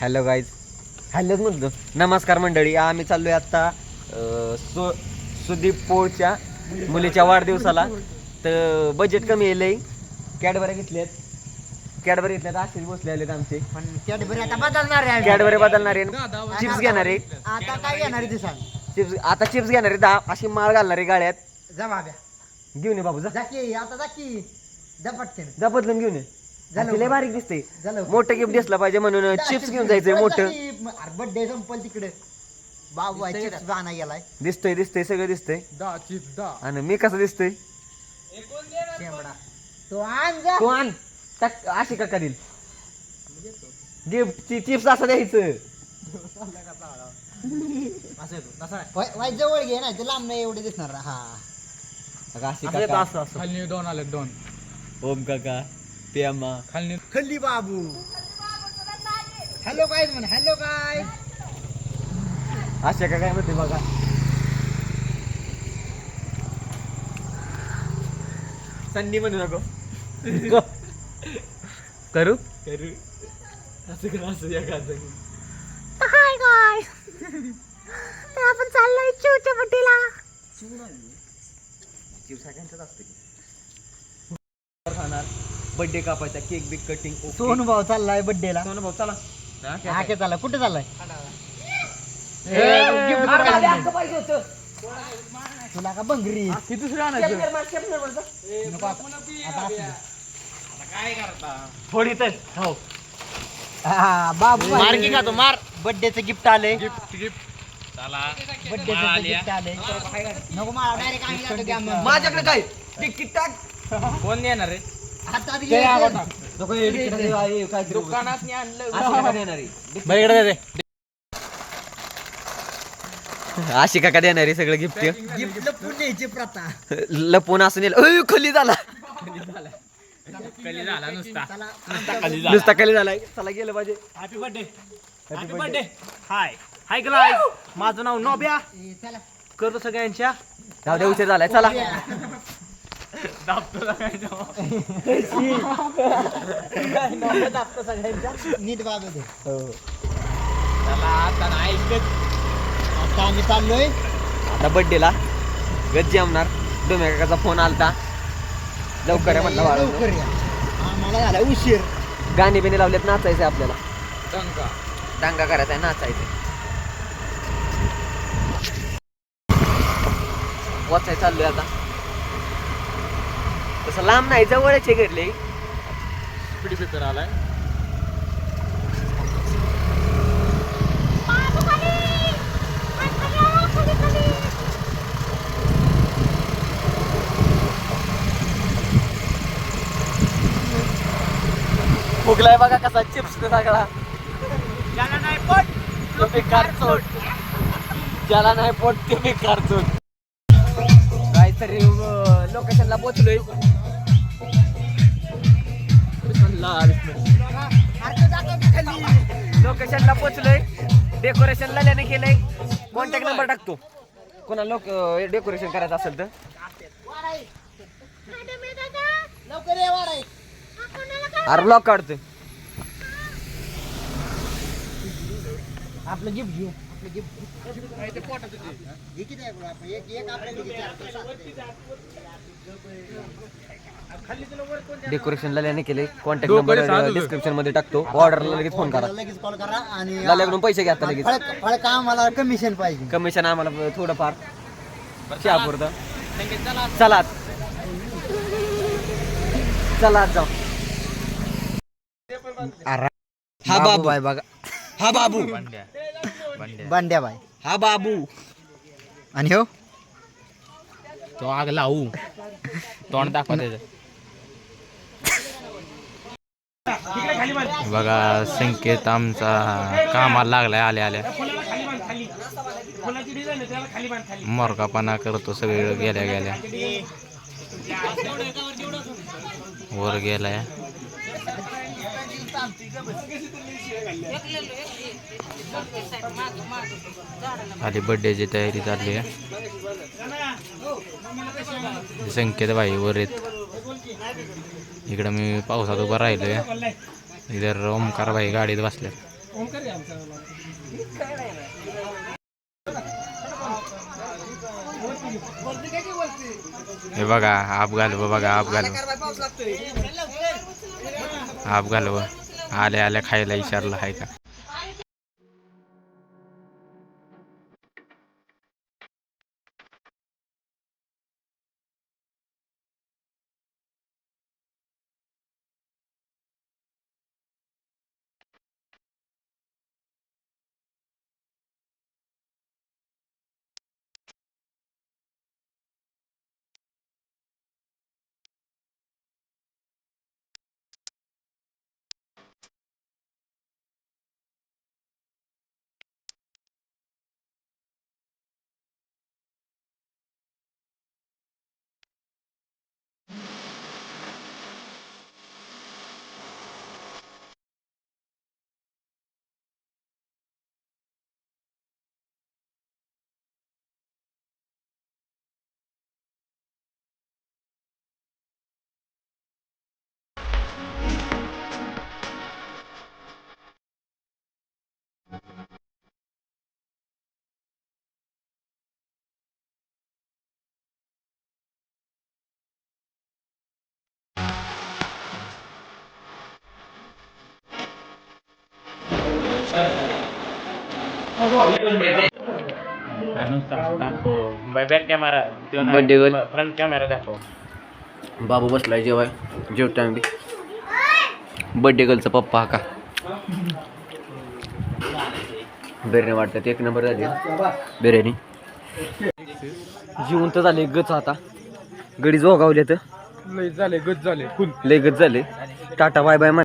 Hello guys हॅलोच म्हणतो. नमस्कार मंडळी. आम्ही चाललोय आत्ता सु सुदीप पोळच्या मुलीच्या वाढदिवसाला. तर बजेट कमी येईल कॅडबऱ्या घेतल्यात. कॅडबरी घेतल्यात. असेच बसले आलेत आमचे. पण कॅडबरी आता बदलणार आहे. आम्ही. कॅडबरी बदलणारे चिप्स घेणारे आता काय घेणार आहे ते सांग. चिप्स आता चिप्स घेणारे दहा अशी माळ घालणारे गाड्यात जा बाब्या घेऊन ये बाबू जा. जा की आता जा की. जा पटकन. जा बदलून घेऊन ये. झालं. तिला बारीक दिसते झालं. मोठं गिफ्ट दिसलं पाहिजे म्हणून चिप्स घेऊन जायचंय मोठं. बर्थडे संपल तिकडे. बाबू चिप्स बाणा गेलाय. दिसतंय दिसतंय सगळं दिसतंय. दा चिप्स दा. आणि मी कसं दिसतोय? शेंबडा. तो आण जा तू आण. टाक अशी का करील? गिफ्ट चिप्स असं द्यायचं. वाय- वाय जवळ घे ना ते लांब नाही एवढे दिसणार. हा. अगं अशी काका. खालनी दोन आले दोन. ओम काका. पेमा खालनी खल्ली बाबू. हॅलो काय म्हण हॅलो काय अशा का काय म्हणते बघा. संधी म्हणू नको. करू? करू. असं करू असं एखादं हाय गाय तर आपण चाललोय चिवच्या पट्टीला खाणार बर्थडे कापायचा केक बिक कटिंग सोनू भाऊ चाललाय बर्थडे ला. सोनू भाऊ चला. हा के चाललाय. कुठे चाललाय? पाहिजे होतं. तुला का बंगरी? ही दुसरी आणायचं. नको आता. आता असू दे. थोडी तर हो. हा, बाबू मार की का तो? मार. बर्थडेचं गिफ्ट आले गिफ्ट गिफ्ट चला. बर्थडेचं गिफ्ट आले नको मला डायरेक्ट. माझ्याकडे काय? तिकीट टाक कोण देणार रे दुकानात आणलं अशी काका देणारी. देणारी सगळं गिफ्ट. गिफ्ट. लपवून न्यायची प्रथा. लपून असं नेलं अय, खाली झाला. कली झाला नुसता. खाली झालाय चला गेलं पाहिजे. Happy birthday happy birthday hi hi guys माझं नाव नोब्या. करतो सगळ्यांच्या. जाऊ दे उशीर झालाय. चला. नोब्या दाबतो सगळ्यांच्या नीट बाबू दे चला आता नाही ऐकत आता आम्ही चाललोय आता गज्जी आमणार डोम्या काकाचा फोन आलता. लवकर आहे म्हणलं बाळा लवकर या. आम्हाला झाला उशीर. गाणी बिणी लावलेत नाचायचंय आपल्याला. दंगा. दांगा करायचा आहे नाचायचं वाचाय चाललोय आता. तसं लांब नाही जवळच आहे घडले. स्पीड पेपर आलाय. फुगलाय बघा कसा चिप्स सगळा. ज्याला नाही पण तो बेकार चोट. ज्याला नाही पोट ते बेकार चोट काहीतरी लोकेशनला पोचलोय. लोकेशनला पोचलोय डेकोरेशन लाल्याने केलंय कॉन्टॅक्ट नंबर टाकतो कोणा लोक डेकोरेशन करायचं असेल तर मॅडम हे दादा लवकर ये वाढाय हा कोणाला काय अरे ब्लॉक काढतोय आपलं गिफ्ट घेऊ आपलं गिफ्ट आहे आहे? डेकोरेशन लाल्याने केले कॉन्टॅक्ट नंबर. डिस्क्रिप्शनमध्ये टाकतो. ऑर्डरला लगेच फोन करा. लगेच कॉल करा आणि लाल्याकडून पैसे घ्या आता लगेच. फळ मला कमिशन पाहिजे. कमिशन आम्हाला थोडंफार. शहापुरतं चला. चला. जाऊ. हा बाबू बाय बघा. हा बाबू. बंड्या. बाय हा बाबू. आणि हो? तो आग लावू. तोंड दाखवा त्याचं. बघा संकेत आमचा कामाला लागलाय आल्या आल्या मोरकापणा करतो सगळे गेल्या गेल्या. वर गेलाय. आधी बर्थडेची तयारी चालली आहे. संकेत भाई वर येत इकडं मी पावसात उभा राहिलोय. इधर ओमकार भाई गाडीत बसले हे बघा आप घालव बघा आप घालव. आप घालव. आले आले खायला विचारलं आहे का? Back camera Birthday girl. Front camera दाखव बाबू बसलाय जेवाय. जेवतो आम्ही. बड्डे गर्लचा पप्पा हा का? बिर्याणी वाटतात. एक नंबर झाली बिर्याणी. जेवण तर झाले गच आता. गडी जोगावले तर. लय झाले गज झाले लय गच झाले. Tata bye bye